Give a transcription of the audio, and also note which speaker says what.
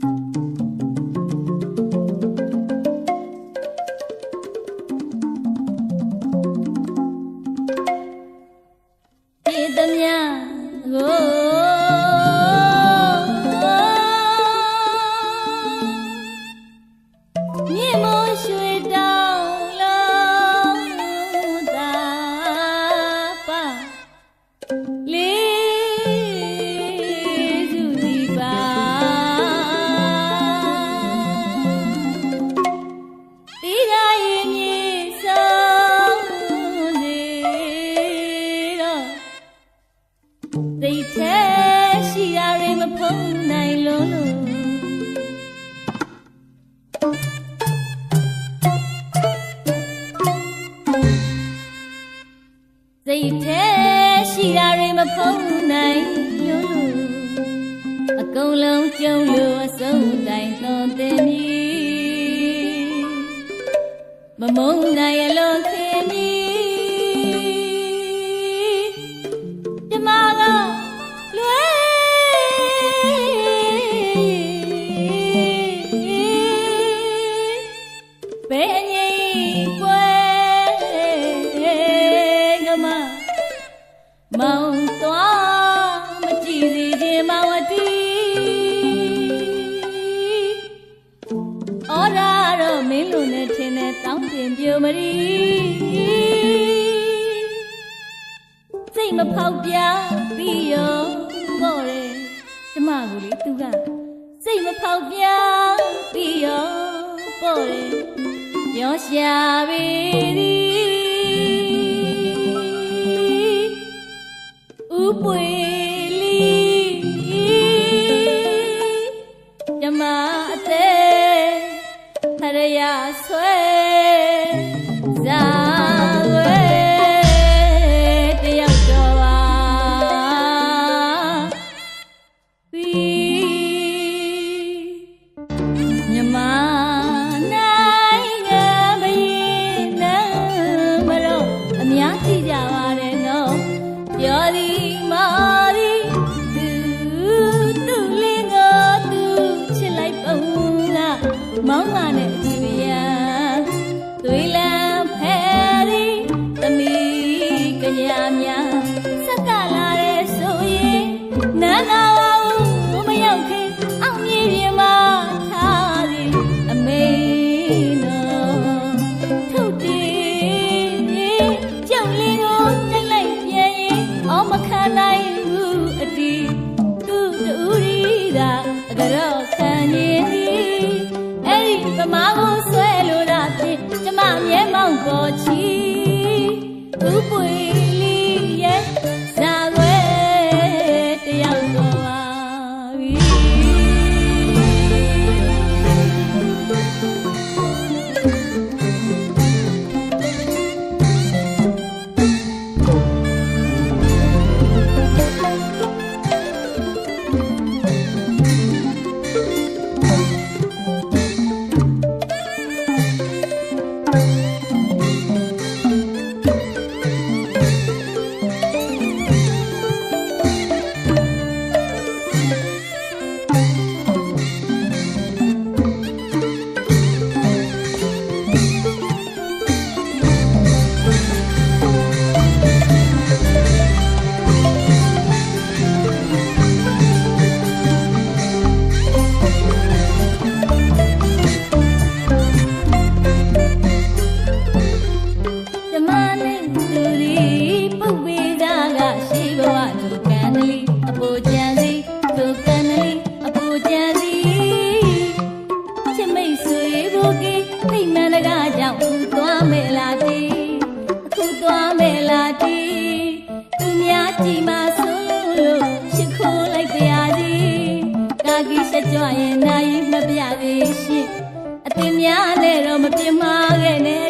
Speaker 1: ဒီသ စိတ်ထဲရှိတာတွေမဖုံးနိုင်လို့လို့စိတ်ထဲရှိတာတွေမဖုံးနိုင်လို့လို့အကုန်လုံးကြုံလို့အဆုံးတိုင်သွန်သင်မည်မမုန်းနိုင်ရလို့ ဘယ်ငိမ်ကွယ်ကမမောင်သွားမကြည့်စေခြင်းမဝတီအော်ရာတော့မင်းလိုနဲ့ထင်တဲ့တောင်းတင်ပြမရီစိတ်မဖောက်ပြပြီးရောပေါ့တယ်ကျမကိုလေသူကစိတ်မဖောက်ပြပြီးရောပေါ့တ ယ်ပြောရှာပေ မခံနိုင်ဘူးအတီးသူ့တူရီသာအကြောခံ ကီဆက်ကြွရင်နိုင်မပြသေးရှင့်အတင်များနဲ့တော့မပြမခဲ့နဲ့တီ